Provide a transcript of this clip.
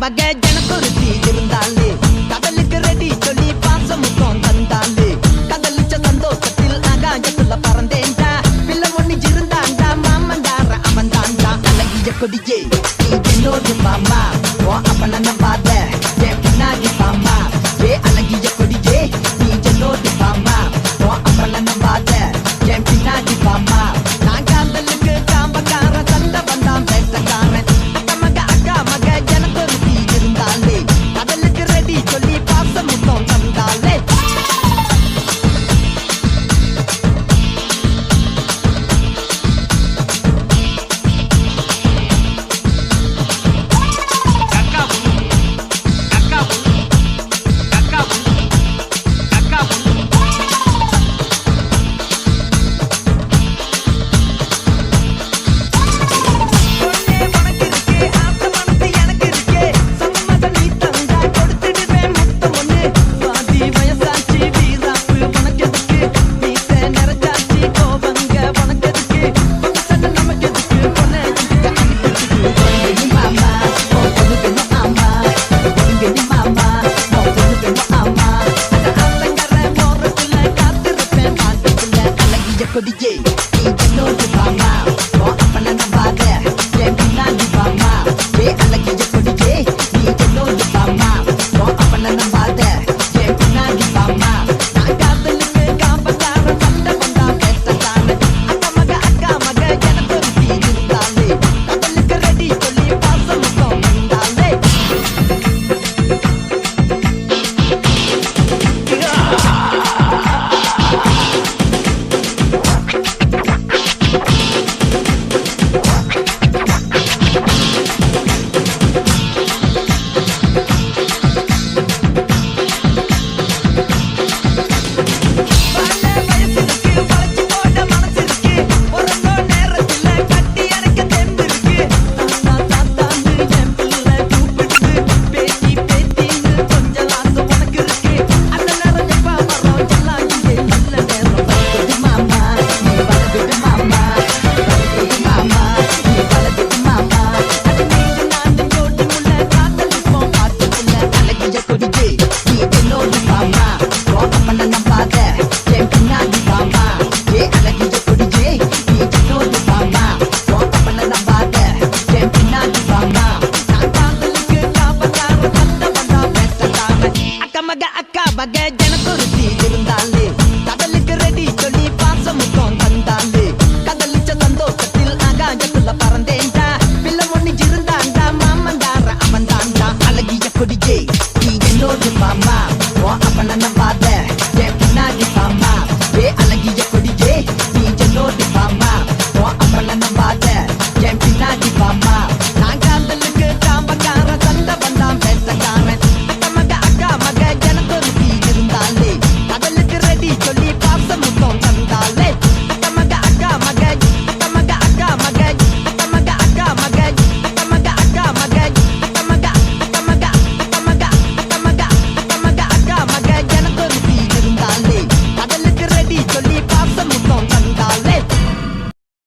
வகை எனக்கு ஒரு தீ இருந்தாலே கடலுக்கு ரெடி சொல்லி பாசமுக்கம் தந்தாலே கதலிச்ச சந்தோஷத்தில் ஆகாயத்துல பறந்தேன்டா பிள்ளை ஒண்ணு இருந்தாண்டா மாமன்டார அவன் தாண்டா அழகிய கொடியே கொடியே நீ என்னோடு வாமா அப்பன நம்பாத என் பின்னாடி வாமா ஏ அழகிய வகை ஜனக்கு